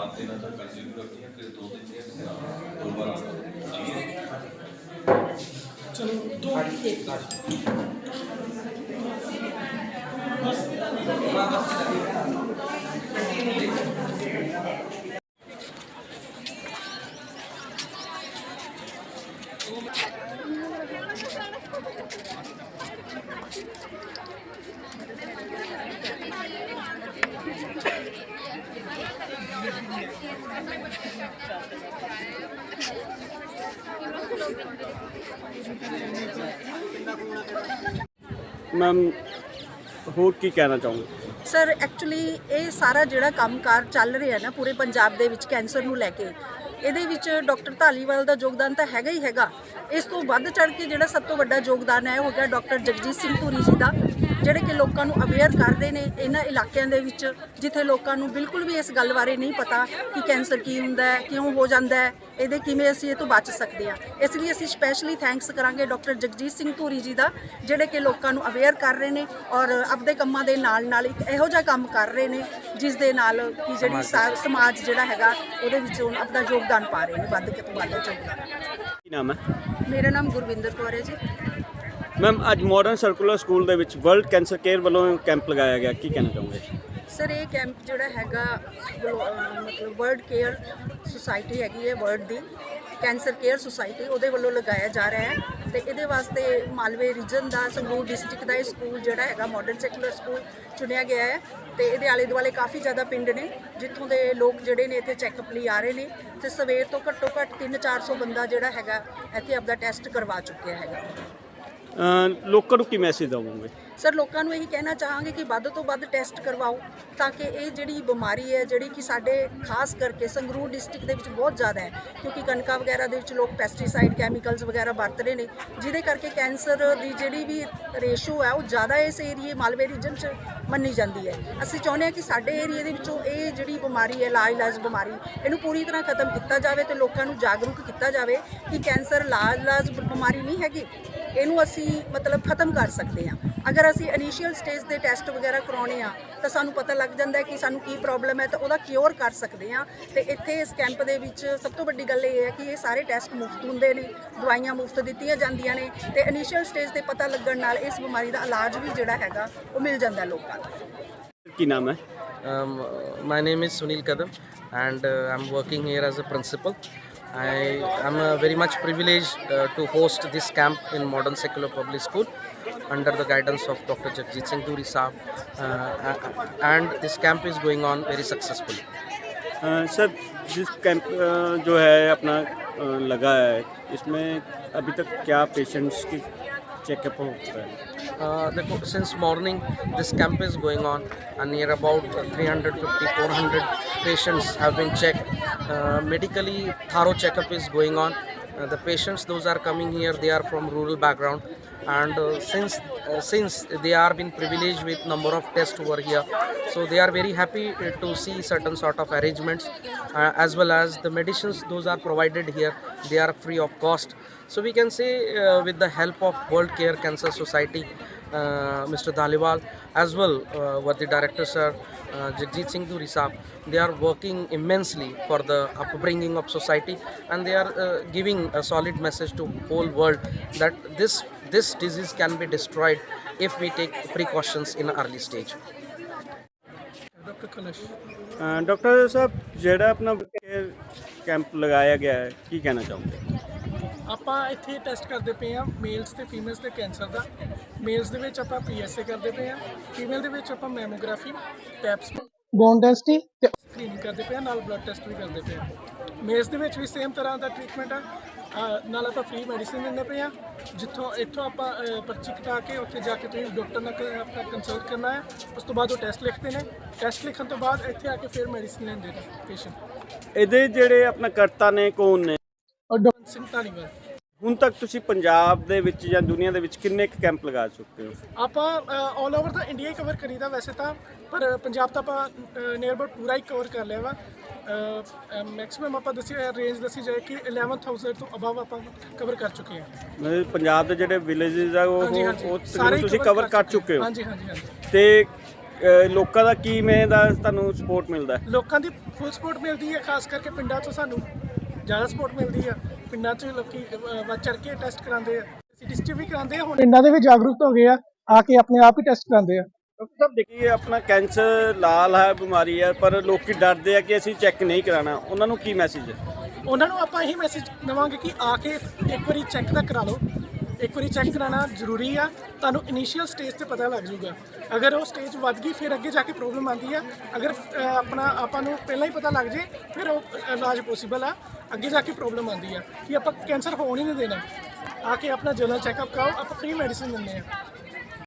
आप देना था कंटिन्यू रखनी है फिर दो दिन से दो बार आना ठीक है ਮੈਮ, ਹੋਰ ਕੀ ਕਹਿਣਾ ਚਾਹੋਗੇ? ਸਰ ਐਕਚੁਅਲੀ ਇਹ ਸਾਰਾ ਜਿਹੜਾ ਕੰਮਕਾਰ ਚੱਲ ਰਿਹਾ ਨਾ ਪੂਰੇ ਪੰਜਾਬ ਦੇ ਵਿੱਚ ਕੈਂਸਰ ਨੂੰ ਲੈ ਕੇ, ਇਹਦੇ ਵਿੱਚ ਡਾਕਟਰ ਧਾਲੀਵਾਲ ਦਾ ਯੋਗਦਾਨ ਤਾਂ ਹੈਗਾ ਹੀ ਹੈਗਾ। ਇਸ ਤੋਂ ਵੱਧ ਚੜ ਕੇ ਜਿਹੜਾ ਸਭ ਤੋਂ ਵੱਡਾ ਯੋਗਦਾਨ ਹੈ, ਉਹ ਹੈਗਾ ਡਾਕਟਰ ਜਗਜੀਤ ਸਿੰਘ ਧੂਰੀ ਜੀ ਦਾ। ਜਿਹੜੇ ਕਿ ਲੋਕਾਂ ਨੂੰ ਅਵੇਅਰ ਕਰਦੇ ਨੇ ਇਹਨਾਂ ਇਲਾਕਿਆਂ ਦੇ ਵਿੱਚ ਜਿੱਥੇ ਲੋਕਾਂ ਨੂੰ ਬਿਲਕੁਲ ਵੀ ਇਸ ਗੱਲ ਬਾਰੇ ਨਹੀਂ ਪਤਾ ਕਿ ਕੈਂਸਰ ਕੀ ਹੁੰਦਾ ਹੈ ਕਿਉਂ ਹੋ ਜਾਂਦਾ ਹੈ ਇਹਦੇ ਕਿਵੇਂ ਅਸੀਂ ਇਹ ਤੋਂ ਬਚ ਸਕਦੇ ਹਾਂ। ਇਸ ਲਈ ਅਸੀਂ ਸਪੈਸ਼ਲੀ ਥੈਂਕਸ ਕਰਾਂਗੇ ਡਾਕਟਰ ਜਗਜੀਤ ਸਿੰਘ ਧੂਰੀ ਜੀ ਦਾ ਜਿਹੜੇ ਕਿ ਲੋਕਾਂ ਨੂੰ ਅਵੇਅਰ ਕਰ ਰਹੇ ਨੇ ਔਰ ਆਪਦੇ ਕੰਮਾਂ ਦੇ ਨਾਲ ਨਾਲ ਇੱਕ ਇਹੋ ਜਿਹਾ ਕੰਮ ਕਰ ਰਹੇ ਨੇ ਜਿਸ ਦੇ ਨਾਲ ਕਿ ਜਿਹੜੀ ਸਮਾਜ ਜਿਹੜਾ ਹੈਗਾ ਉਹਦੇ ਵਿੱਚ ਉਹ ਆਪਣਾ ਯੋਗਦਾਨ ਪਾ ਰਹੇ ਨੇ ਵੱਧ ਕੇ ਤੋਂ ਵੱਧ ਯੋਗਦਾਨ। ਕੀ ਨਾਮ ਹੈ? ਮੇਰਾ ਨਾਮ ਗੁਰਵਿੰਦਰ ਕੌਰ ਹੈ ਜੀ। ਮੈਮ ਅੱਜ ਮਾਡਰਨ ਸਰਕੂਲਰ ਸਕੂਲ ਦੇ ਵਿੱਚ ਵਰਲਡ ਕੈਂਸਰ ਕੇਅਰ ਵੱਲੋਂ ਕੈਂਪ ਲਗਾਇਆ ਗਿਆ, ਕੀ ਕਹਿਣਾ ਚਾਹੋਗੇ? ਸਰ ਇਹ ਕੈਂਪ ਜਿਹੜਾ ਹੈਗਾ ਮਤਲਬ ਵਰਲਡ ਕੇਅਰ ਸੁਸਾਇਟੀ ਹੈਗੀ ਹੈ ਵਰਲਡ ਦੀ ਕੈਂਸਰ ਕੇਅਰ ਸੁਸਾਇਟੀ ਉਹਦੇ ਵੱਲੋਂ ਲਗਾਇਆ ਜਾ ਰਿਹਾ ਹੈ। ਤੇ ਇਹਦੇ ਵਾਸਤੇ ਮਾਲਵੇ ਰੀਜਨ ਦਾ, ਸੰਗਰੂਰ ਡਿਸਟ੍ਰਿਕਟ ਦਾ ਇਹ ਸਕੂਲ ਜਿਹੜਾ ਹੈਗਾ ਮਾਡਰਨ ਸੈਕੂਲਰ ਸਕੂਲ ਚੁਣਿਆ ਗਿਆ ਹੈ। ਤੇ ਇਹਦੇ ਆਲੇ ਦੁਆਲੇ ਕਾਫੀ ਜ਼ਿਆਦਾ ਪਿੰਡ ਨੇ, ਜਿੱਥੋਂ ਦੇ ਲੋਕ ਜਿਹੜੇ ਨੇ ਇੱਥੇ ਚੈੱਕਅਪ ਲਈ ਆ ਰਹੇ ਨੇ। ਤੇ ਸਵੇਰ ਤੋਂ ਘੱਟੋ ਘੱਟ 3-400 ਬੰਦਾ ਜਿਹੜਾ ਹੈਗਾ, ਇੱਥੇ ਆਪਦਾ ਟੈਸਟ ਕਰਵਾ ਚੁੱਕਿਆ ਹੈਗਾ। ਲੋਕਾਂ ਨੂੰ ਕੀ ਮੈਸੇਜ ਦਵੋਗੇ? ਸਰ, ਲੋਕਾਂ ਨੂੰ ਇਹੀ ਕਹਿਣਾ ਚਾਹਾਂਗੇ ਕਿ ਵੱਧ ਤੋਂ ਵੱਧ ਟੈਸਟ ਕਰਵਾਓ ਤਾਂ ਕਿ ਇਹ ਜਿਹੜੀ ਬਿਮਾਰੀ ਹੈ, ਜਿਹੜੀ ਕਿ ਸਾਡੇ ਖਾਸ ਕਰਕੇ ਸੰਗਰੂਰ ਡਿਸਟ੍ਰਿਕਟ ਦੇ ਵਿੱਚ ਬਹੁਤ ਜ਼ਿਆਦਾ ਹੈ, ਕਿਉਂਕਿ ਕਣਕਾਂ ਵਗੈਰਾ ਦੇ ਵਿੱਚ ਲੋਕ ਪੈਸਟੀਸਾਈਡ ਕੈਮੀਕਲਸ ਵਗੈਰਾ ਵਰਤ ਰਹੇ ਨੇ, ਜਿਹਦੇ ਕਰਕੇ ਕੈਂਸਰ ਦੀ ਜਿਹੜੀ ਵੀ ਰੇਸ਼ੋ ਹੈ, ਉਹ ਜ਼ਿਆਦਾ ਇਸ ਏਰੀਏ, ਮਾਲਵੇ ਰੀਜਨ 'ਚ ਮੰਨੀ ਜਾਂਦੀ ਹੈ। ਅਸੀਂ ਚਾਹੁੰਦੇ ਹਾਂ ਕਿ ਸਾਡੇ ਏਰੀਏ ਦੇ ਵਿੱਚੋਂ ਇਹ ਜਿਹੜੀ ਬਿਮਾਰੀ ਹੈ ਲਾਇਲਾਜ ਬਿਮਾਰੀ, ਇਹਨੂੰ ਪੂਰੀ ਤਰ੍ਹਾਂ ਖਤਮ ਕੀਤਾ ਜਾਵੇ ਤੇ ਲੋਕਾਂ ਨੂੰ ਜਾਗਰੂਕ ਕੀਤਾ ਜਾਵੇ ਕਿ ਕੈਂਸਰ ਲਾਇਲਾਜ ਬਿਮਾਰੀ ਨਹੀਂ ਹੈਗੀ, ਇਹਨੂੰ ਅਸੀਂ ਮਤਲਬ ਖਤਮ ਕਰ ਸਕਦੇ ਹਾਂ। ਅਗਰ ਅਸੀਂ ਇਨੀਸ਼ੀਅਲ ਸਟੇਜ ਦੇ ਟੈਸਟ ਵਗੈਰਾ ਕਰਾਉਣੇ ਆ ਤਾਂ ਸਾਨੂੰ ਪਤਾ ਲੱਗ ਜਾਂਦਾ ਹੈ ਕਿ ਸਾਨੂੰ ਕੀ ਪ੍ਰੋਬਲਮ ਹੈ ਤਾਂ ਉਹਦਾ ਕਿਉਰ ਕਰ ਸਕਦੇ ਹਾਂ। ਤੇ ਇੱਥੇ ਇਸ ਕੈਂਪ ਦੇ ਵਿੱਚ ਸਭ ਤੋਂ ਵੱਡੀ ਗੱਲ ਇਹ ਹੈ ਕਿ ਇਹ ਸਾਰੇ ਟੈਸਟ ਮੁਫਤ ਹੁੰਦੇ ਨੇ ਦਵਾਈਆਂ ਮੁਫਤ ਦਿੱਤੀਆਂ ਜਾਂਦੀਆਂ ਨੇ ਤੇ ਇਨੀਸ਼ੀਅਲ ਸਟੇਜ ਤੇ ਪਤਾ ਲੱਗਣ ਨਾਲ ਇਸ ਬਿਮਾਰੀ ਦਾ ਇਲਾਜ ਵੀ ਜਿਹੜਾ ਹੈਗਾ ਉਹ ਮਿਲ ਜਾਂਦਾ ਲੋਕਾਂ ਨੂੰ। ਕੀ ਨਾਮ ਹੈ? Um, my name is Sunil Kadam, and uh, I'm working here as a principal. I am uh, very much privileged uh, to host this camp in Modern Secular Public School under the guidance of Dr. Jagjit Singh Duri Saab, uh, and this camp is going on very successfully. Uh, sir जिस camp uh, जो है अपना अ, लगा है इसमें अभी तक क्या पेशेंट्स की चेकअप होता है Uh, देखो since morning this camp is going on and near about 350 400 patients have been checked uh, medically thorough checkup is going on uh, the patients those are coming here they are from rural background. And uh, since uh, since they are been privileged with number of tests over here so they are very happy uh, to see certain sort of arrangements. Uh, as well as the medicines those are provided here they are free of cost. So we can say uh, with the help of world care cancer society mr dhaliwal as well uh, what the director sir uh, jagjit singh duri Saab, they are working immensely for the upbringing of society and they are uh, giving a solid message to whole world that this this disease can be destroyed if we take precautions in an early stage uh, doctor ਸਾਹਿਬ ਜਿਹੜਾ ਆਪਣਾ care camp ਲਗਾਇਆ ਗਿਆ ਹੈ ਕੀ ਕਹਿਣਾ ਚਾਹੋਗੇ ਆਪਾਂ ਇੱਥੇ test ਕਰਦੇ ਪਏ ਆ ਮੇਲਸ ਤੇ ਫੀਮੇਲਸ ਦੇ ਕੈਂਸਰ ਦਾ ਮੇਲਸ ਦੇ ਵਿੱਚ ਆਪਾਂ ਪੀਐਸਏ ਕਰਦੇ ਪਏ ਆ ਫੀਮੇਲ ਦੇ ਵਿੱਚ ਆਪਾਂ ਮੈਮੋਗ੍ਰਾਫੀ ਟੈਪਸ ਬੋਨ ਟੈਸਟ ਤੇ ਸਕਰੀਨਿੰਗ ਕਰਦੇ ਪਏ ਆ ਨਾਲ ਬਲੱਡ ਟੈਸਟ ਵੀ ਕਰਦੇ ਪਏ ਆ ਮੇਲਸ ਦੇ ਵਿੱਚ ਵੀ ਸੇਮ ਤਰ੍ਹਾਂ ਦਾ ਟ੍ਰੀਟਮੈਂਟ ਆ। ਨਾਲ ਆਪਾਂ ਫ੍ਰੀ ਮੈਡੀਸਿਨ ਦਿੰਦੇ ਪਏ ਆ ਜਿੱਥੋਂ ਇੱਥੋਂ ਆਪਾਂ ਪਰਚੀ ਕਟਾ ਕੇ ਉੱਥੇ ਜਾ ਕੇ ਤੁਸੀਂ ਡਾਕਟਰ ਨਾਲ ਆਪਣਾ ਕੰਸਲਟ ਕਰਨਾ ਹੈ। ਉਸ ਤੋਂ ਬਾਅਦ ਉਹ ਟੈਸਟ ਲਿਖਦੇ ਨੇ। ਟੈਸਟ ਲਿਖਣ ਤੋਂ ਬਾਅਦ ਇੱਥੇ ਆ ਕੇ ਫਿਰ ਮੈਡੀਸਿਨ ਲੈਂਦੇ ਨੇ ਪੇਸ਼ੈਂਟ ਇਹਦੇ ਜਿਹੜੇ ਆਪਣਾ ਕਰਤਾ ਨੇ ਕੌਣ ਨੇ? ਡਾਕਟਰ ਸਿੰਘ ਧਾਲੀਵਾਲ। ਹੁਣ ਤੱਕ ਤੁਸੀਂ ਪੰਜਾਬ ਦੇ ਵਿੱਚ ਜਾਂ ਦੁਨੀਆ ਦੇ ਵਿੱਚ ਕਿੰਨੇ ਕੁ ਕੈਂਪ ਲਗਾ ਚੁੱਕੇ ਹੋ? ਆਪਾਂ ਆਲ ਓਵਰ ਦਾ ਇੰਡੀਆ ਹੀ ਕਵਰ ਕਰੀਦਾ ਵੈਸੇ ਤਾਂ ਪਰ ਪੰਜਾਬ ਤਾਂ ਆਪਾਂ ਨੀਅਰ ਅਬਾਊਟ ਪੂਰਾ ਹੀ ਕਵਰ ਕਰ ਲਿਆ ਵਾ। ਮੈਕਸਿਮਮ ਆਪਾਂ ਦੱਸੀ ਰੇਂਜ ਦੱਸੀ ਜਾਏ ਕਿ 11000 ਤੋਂ ਅਬਵ ਆਪਾਂ ਕਵਰ ਕਰ ਚੁੱਕੇ ਹਾਂ। ਮਤਲਬ ਪੰਜਾਬ ਦੇ ਜਿਹੜੇ ਵਿਲੇजेस ਆ ਉਹ ਸਾਰੇ ਤੁਸੀਂ ਕਵਰ ਕਰ ਚੁੱਕੇ ਹੋ। ਹਾਂਜੀ ਹਾਂਜੀ ਹਾਂਜੀ। ਤੇ ਲੋਕਾਂ ਦਾ ਕਿਵੇਂ ਦਾ ਤੁਹਾਨੂੰ ਸਪੋਰਟ ਮਿਲਦਾ? ਲੋਕਾਂ ਦੀ ਫੁੱਲ ਸਪੋਰਟ ਮਿਲਦੀ ਹੈ ਖਾਸ ਕਰਕੇ ਪਿੰਡਾਂ 'ਚੋਂ ਸਾਨੂੰ ਜ਼ਿਆਦਾ ਸਪੋਰਟ ਮਿਲਦੀ ਆ। ਪਿੰਡਾਂ 'ਚ ਲੋਕੀ ਵੱਧ ਚੜ ਕੇ ਟੈਸਟ ਕਰਾਉਂਦੇ ਆ। ਸਿਟੀਜ਼ 'ਚ ਵੀ ਕਰਾਉਂਦੇ ਆ ਹੁਣ। ਪਿੰਡਾਂ ਦੇ ਵੀ ਜਾਗਰੂਕ ਹੋ ਗਏ ਆ ਆ ਕੇ ਆਪਣੇ ਆਪ ਹੀ ਟੈਸਟ ਕਰਾਉਂਦੇ ਆ। ਡਾਕਟਰ ਸਾਹਿਬ ਦੇਖੀਏ ਆਪਣਾ ਕੈਂਸਰ ਲਾਲ ਹੈ ਬਿਮਾਰੀ ਹੈ ਪਰ ਲੋਕੀ ਡਰਦੇ ਆ ਕਿ ਅਸੀਂ ਚੈੱਕ ਨਹੀਂ ਕਰਾਣਾ ਉਹਨਾਂ ਨੂੰ ਕੀ ਮੈਸੇਜ ਹੈ? ਉਹਨਾਂ ਨੂੰ ਆਪਾਂ ਇਹੀ ਮੈਸੇਜ ਦਵਾਂਗੇ ਕਿ ਆ ਕੇ ਇੱਕ ਵਾਰੀ ਚੈੱਕ ਤਾਂ ਕਰਾ ਲਓ। ਇੱਕ ਵਾਰੀ ਚੈੱਕ ਕਰਾਉਣਾ ਜ਼ਰੂਰੀ ਆ। ਤੁਹਾਨੂੰ ਇਨੀਸ਼ੀਅਲ ਸਟੇਜ ਤੇ ਪਤਾ ਲੱਗ ਜਾਊਗਾ। ਅਗਰ ਉਹ ਸਟੇਜ ਵੱਧ ਗਈ ਫਿਰ ਅੱਗੇ ਜਾ ਕੇ ਪ੍ਰੋਬਲਮ ਆਉਂਦੀ ਆ। ਅਗਰ ਆਪਣਾ ਆਪਾਂ ਨੂੰ ਪਹਿਲਾਂ ਹੀ ਪਤਾ ਲੱਗ ਜੇ ਫਿਰ ਉਹ ਇਲਾਜ ਪੋਸੀਬਲ ਆ। ਅੱਗੇ ਜਾ ਕੇ ਪ੍ਰੋਬਲਮ ਆਉਂਦੀ ਆ ਕਿ ਆਪਾਂ ਕੈਂਸਰ ਹੋਣ ਹੀ ਨਹੀਂ ਦੇਣਾ। ਆ ਕੇ ਆਪਣਾ ਜਨਰਲ ਚੈੱਕਅਪ ਕਰਾਓ, ਆਪਾਂ ਫ੍ਰੀ ਮੈਡੀਸਿਨ ਦਿੰਦੇ ਆ।